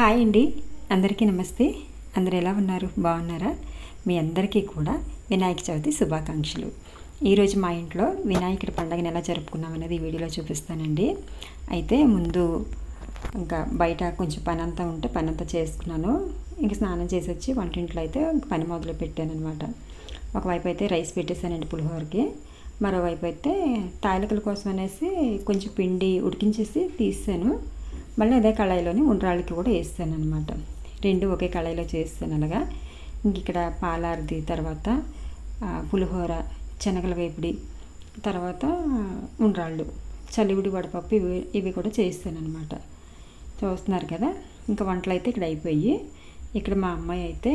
Hi అండి. అందరికీ నమస్తే. అందరు ఎలా ఉన్నారు? బాగున్నారా? మీ అందరికీ కూడా వినాయక చవితి శుభాకాంక్షలు. ఈరోజు మా ఇంట్లో వినాయకుడి పండుగను ఎలా జరుపుకున్నాం అనేది ఈ వీడియోలో చూపిస్తానండి. అయితే ముందు ఇంకా బయట కొంచెం పని అంతా ఉంటే పని అంతా చేసుకున్నాను. ఇంక స్నానం చేసి వచ్చి వంటింట్లో అయితే పని మొదలు పెట్టాను అనమాట ఒకవైపు అయితే రైస్ పెట్టేశానండి పులిహోరకి. మరోవైపు అయితే తాలికల కోసం అనేసి కొంచెం పిండి ఉడికించేసి తీసాను. మళ్ళీ అదే కళాయిలోని ఉండ్రాళ్ళకి కూడా వేస్తాను అనమాట రెండు ఒకే కళాయిలో చేస్తాను అలాగా. ఇంక ఇక్కడ పాలార్ది తర్వాత పులిహోర శనగల వేపుడి తర్వాత ఉండ్రాళ్ళు చలివిడి వడపప్పు ఇవి ఇవి కూడా చేస్తాను అనమాట చూస్తున్నారు కదా? ఇంకా వంటలు అయితే ఇక్కడ అయిపోయి ఇక్కడ మా అమ్మాయి అయితే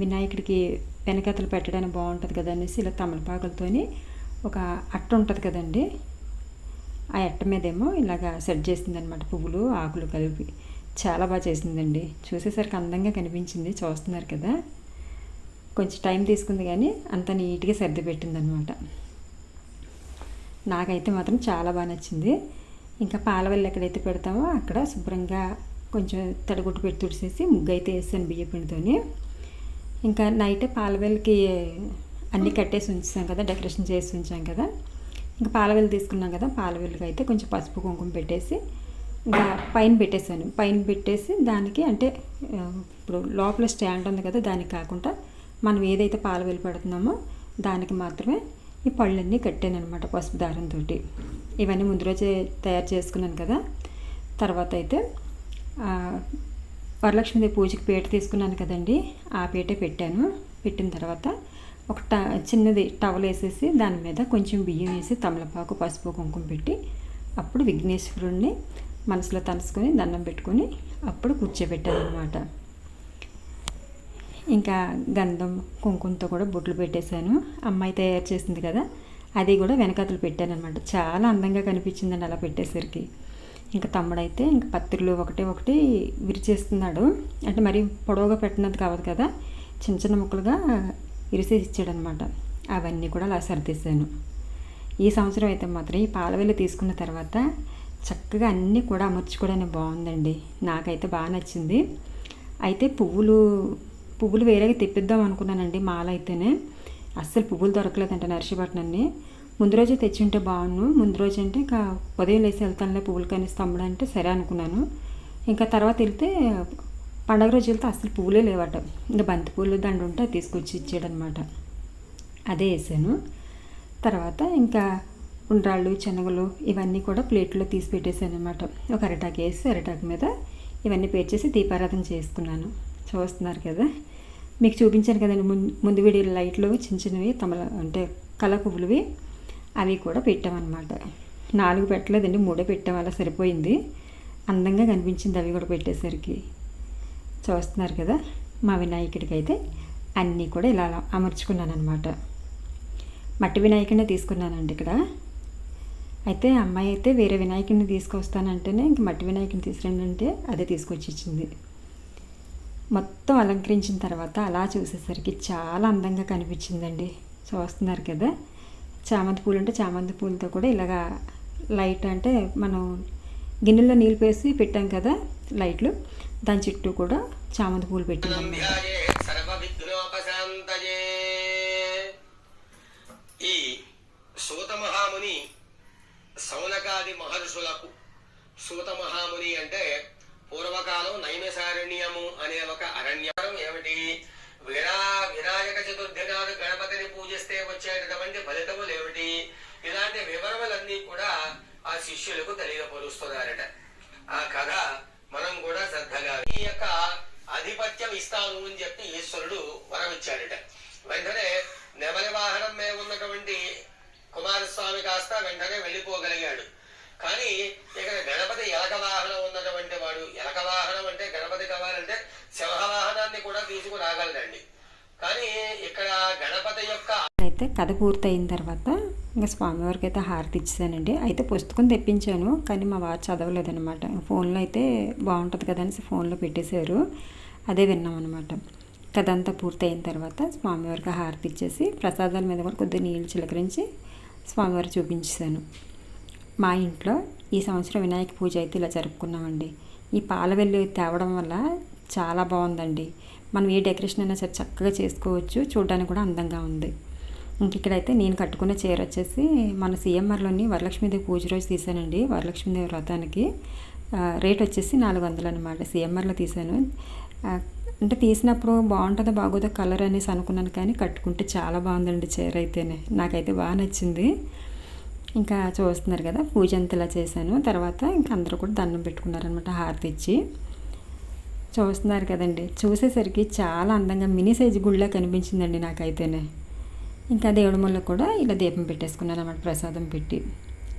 వినాయకుడికి వెనకతలు పెట్టడానికి బాగుంటుంది కదా అనేసి ఇలా తమలపాకులతోని ఒక అట్ట ఉంటుంది కదండి? ఆ ఎట్ట మీదేమో ఇలాగ సెట్ చేసిందనమాట పువ్వులు ఆకులు కలిపి. చాలా బాగా చేసిందండి. చూసేసరికి అందంగా కనిపించింది. చూస్తున్నారు కదా? కొంచెం టైం తీసుకుంది కానీ అంత నీట్గా సర్ది పెట్టిందనమాట నాకైతే మాత్రం చాలా బాగా నచ్చింది. ఇంకా పాలవల్లి ఎక్కడైతే పెడతామో అక్కడ శుభ్రంగా కొంచెం తడిగుట్టు పెట్టి తుడిసేసి ముగ్గు అయితే వేసాను బియ్య పిండితోని. ఇంకా నైట్ పాలవెల్లికి అన్నీ కట్టేసి ఉంచాం కదా డెకరేషన్ చేసి ఉంచాం కదా? ఇంకా పాలవెల్లు తీసుకున్నాం కదా పాలవెల్లికి అయితే కొంచెం పసుపు కుంకుమ పెట్టేసి ఇంకా పైన పెట్టేశాను. పైన పెట్టేసి దానికి అంటే ఇప్పుడు లోపల స్టాండ్ ఉంది కదా దానికి కాకుండా మనం ఏదైతే పాలవెల్లి పెడుతున్నామో దానికి మాత్రమే ఈ పళ్ళన్నీ కట్టాను అనమాట పసుపు దారంతో ఇవన్నీ ముందు రోజే తయారు చేసుకున్నాను కదా. తర్వాత అయితే వరలక్ష్మీదేవి పూజకి పీట తీసుకున్నాను కదండి ఆ పీటే పెట్టాను. పెట్టిన తర్వాత ఒక ట చిన్నది టవల్ వేసేసి దాని మీద కొంచెం బియ్యం వేసి తమలపాకు పసుపు కుంకుమ పెట్టి అప్పుడు విఘ్నేశ్వరుణ్ణి మనసులో తలుసుకొని దండం పెట్టుకొని అప్పుడు కూర్చోబెట్టాను అనమాట ఇంకా గంధం కుంకుమతో కూడా బొట్లు పెట్టేశాను. అమ్మాయి తయారు చేసింది కదా అది కూడా వెనకతలు పెట్టాను అనమాట చాలా అందంగా కనిపించిందండి అలా పెట్టేసరికి. ఇంకా తమ్ముడైతే ఇంకా పత్రికలు ఒకటి ఒకటి విరిచేస్తున్నాడు. అంటే మరి పొడవుగా పెట్టినది కావదు కదా చిన్న చిన్న ముక్కలుగా విరిసేసి ఇచ్చాడనమాట అవన్నీ కూడా అలా సర్దేశాను. ఈ సంవత్సరం అయితే మాత్రం ఈ పాలవెల్లి తీసుకున్న తర్వాత చక్కగా అన్నీ కూడా అమర్చుకోవడానికి బాగుందండి. నాకైతే బాగా నచ్చింది. అయితే పువ్వులు పువ్వులు వేరేగా తెప్పిద్దాం అనుకున్నానండి మాల అయితేనే అస్సలు పువ్వులు దొరకలేదంట నర్సీపట్నాన్ని ముందు రోజే తెచ్చి ఉంటే బాగున్ను. ముందు రోజు అంటే ఇంకా ఉదయం లేసి వెళ్తానులే పువ్వులు కనేసి తమ్ముడు అంటే సరే అనుకున్నాను. ఇంకా తర్వాత వెళ్తే పండగ రోజు వెళ్తే అసలు పువ్వులే లేవట. ఇంకా బంతి పూలు దండ ఉంటే అది తీసుకొచ్చి ఇచ్చాడనమాట అదే వేసాను. తర్వాత ఇంకా ఉండ్రాళ్ళు శనగలు ఇవన్నీ కూడా ప్లేట్లో తీసి పెట్టేశాను అనమాట ఒక అరటాకు వేసి అరటాకు మీద ఇవన్నీ పేర్చేసి దీపారాధన చేసుకున్నాను చూస్తున్నారు కదా? మీకు చూపించాను కదండి. ముందు ముందు వీడి లైట్లు చిన్న చిన్నవి తమల అంటే కల పువ్వులవి. అవి కూడా పెట్టామన్నమాట. నాలుగు పెట్టలేదండి మూడే పెట్టాం అలా సరిపోయింది. అందంగా కనిపించింది అవి కూడా పెట్టేసరికి. చూస్తున్నారు కదా మా వినాయకుడికి అయితే అన్నీ కూడా ఇలా అమర్చుకున్నాను అనమాట మట్టి వినాయకుడిని తీసుకున్నానండి ఇక్కడ. అయితే అమ్మాయి అయితే వేరే వినాయకుడిని తీసుకొస్తానంటేనే ఇంక మట్టి వినాయకుడిని తీసుకురండి అదే తీసుకొచ్చి ఇచ్చింది. మొత్తం అలంకరించిన తర్వాత అలా చూసేసరికి చాలా అందంగా కనిపించిందండి. చూస్తున్నారు కదా చామంతి పూలు అంటే చామంతి పూలతో కూడా ఇలాగా లైట్ అంటే మనం గిన్నెలో నీళ్ళు వేసి పెట్టాం కదా లైట్లు దాని చుట్టూ కూడా చామంతి పూలు పెట్టింది ఈ సూత మహాముని సౌనకాది మహర్షులకు సూత మహాముని అంటే పూర్వకాలం నైమసారణ్యము అనే ఒక అరణ్యం ఏమిటి? విరా వినాయక చతుర్థి నాడు గణపతిని పూజిస్తే వచ్చేటటువంటి ఫలితములు ఏమిటి? ఇలాంటి వివరములన్నీ కూడా ఆ శిష్యులకు తెలియపరుస్తున్నారట. ఆ కథ కూడా శ్రద్ధగా ఈ యొక్క ఆధిపత్యం ఇస్తాను అని చెప్పి ఈశ్వరుడు వరం ఇచ్చాడట వెంటనే నెమలి వాహనం మీద ఉన్నటువంటి కుమారస్వామి కాస్త వెంటనే వెళ్ళిపోగలిగాడు. కానీ ఇక్కడ గణపతి ఎలక వాహనం ఉన్నటువంటి వాడు ఎలక వాహనం అంటే గణపతి కావాలంటే సింహ వాహనాన్ని కూడా తీసుకురాగలడండి. కానీ ఇక్కడ గణపతి యొక్క అయితే కథ పూర్తయిన తర్వాత ఇంకా స్వామివారికి అయితే హారతి ఇచ్చానండి అయితే పుస్తకం తెప్పించాను కానీ మా వారు చదవలేదనమాట ఫోన్లో అయితే బాగుంటుంది కదా అనేసి ఫోన్లో పెట్టేశారు. అదే విన్నాం అనమాట కథ అంతా పూర్తయిన తర్వాత స్వామివారికి హారతి ఇచ్చేసి ప్రసాదాల మీద కూడా కొద్దిగా నీళ్ళు చిలకరించి స్వామివారు చూపించేశాను. మా ఇంట్లో ఈ సంవత్సరం వినాయక పూజ అయితే ఇలా జరుపుకున్నామండి. ఈ పాల వెళ్ళి తేవడం వల్ల చాలా బాగుందండి. మనం ఏ డెకరేషన్ అయినా సరే చక్కగా చేసుకోవచ్చు చూడడానికి కూడా అందంగా ఉంది. ఇంక ఇక్కడైతే నేను కట్టుకున్న చీర వచ్చేసి మన సిఎంఆర్లోని వరలక్ష్మీదేవి పూజ రోజు తీసానండి వరలక్ష్మీదేవి వ్రతానికి. రేట్ వచ్చేసి నాలుగు వందలు అనమాట సిఎంఆర్లో తీసాను. అంటే తీసినప్పుడు బాగుంటుందో బాగోదో కలర్ అనేసి అనుకున్నాను కానీ కట్టుకుంటే చాలా బాగుందండి చీర అయితేనే. నాకైతే బాగా నచ్చింది. ఇంకా చూస్తున్నారు కదా పూజ అంతా ఇలా చేశాను. తర్వాత ఇంకా అందరూ కూడా దండం పెట్టుకున్నారనమాట హారతి ఇచ్చి. చూస్తున్నారు కదండి చూసేసరికి చాలా అందంగా మినీ సైజ్ గుళ్ళ కనిపించిందండి నాకైతేనే. ఇంకా దేవుడి ముళ్ళకు కూడా ఇలా దీపం పెట్టేసుకున్నాను అన్నమాట ప్రసాదం పెట్టి.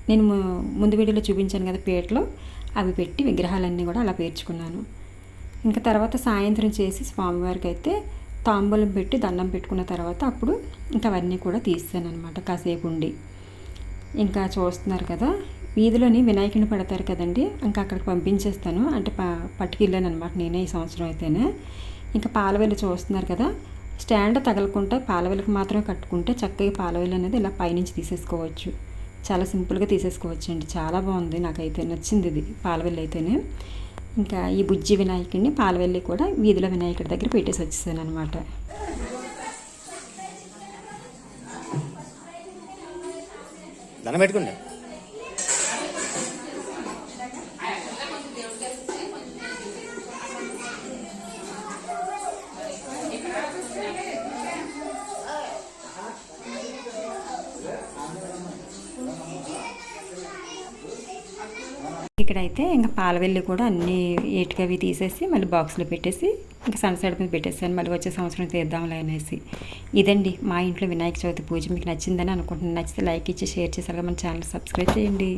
నేను ము- ముందు వీడియోలో చూపించాను కదా పేటలో అవి పెట్టి విగ్రహాలన్నీ కూడా అలా పేర్చుకున్నాను. ఇంకా తర్వాత సాయంత్రం చేసి స్వామివారికి అయితే తాంబూలం పెట్టి దండం పెట్టుకున్న తర్వాత అప్పుడు ఇంకా అవన్నీ కూడా తీస్తాను అనమాట కాసేపు ఉండి ఇంకా చూస్తున్నారు కదా వీధిలోని వినాయకుని పెడతారు కదండి ఇంకా అక్కడికి పంపించేస్తాను. అంటే ప పట్టుకెళ్ళాను అనమాట నేనే ఈ సంవత్సరం అయితేనే. ఇంకా పాలవేలు చూస్తున్నారు కదా స్టాండ్ తగలకుండా పాలవెలకు మాత్రమే కట్టుకుంటే చక్కగా పాలవెల్లి అనేది ఇలా పైనుంచి తీసేసుకోవచ్చు. చాలా సింపుల్గా తీసేసుకోవచ్చు అండి చాలా బాగుంది. నాకైతే నచ్చింది ఇది పాలవెల్లి అయితేనే. ఇంకా ఈ బుజ్జి వినాయకుడిని పాలవెల్లి కూడా వీధిలో వినాయకుడి దగ్గర పెట్టేసి వచ్చేసాను అనమాట దండం పెట్టుకుంటా. ఇక్కడైతే ఇంకా పాలవెల్లి కూడా అన్ని ఏటుగా అవి తీసేసి మళ్ళీ బాక్స్లో పెట్టేసి ఇంకా సన్సైడ్ మీద పెట్టేసాను మళ్ళీ వచ్చే సంవత్సరం తీద్దాంలే అనేసి. ఇదండి మా ఇంట్లో వినాయక చవితి పూజ. మీకు నచ్చిందని అనుకుంటున్నాను. నచ్చితే లైక్ ఇచ్చి షేర్ చేసి అలాగే మన ఛానల్ సబ్స్క్రైబ్ చేయండి.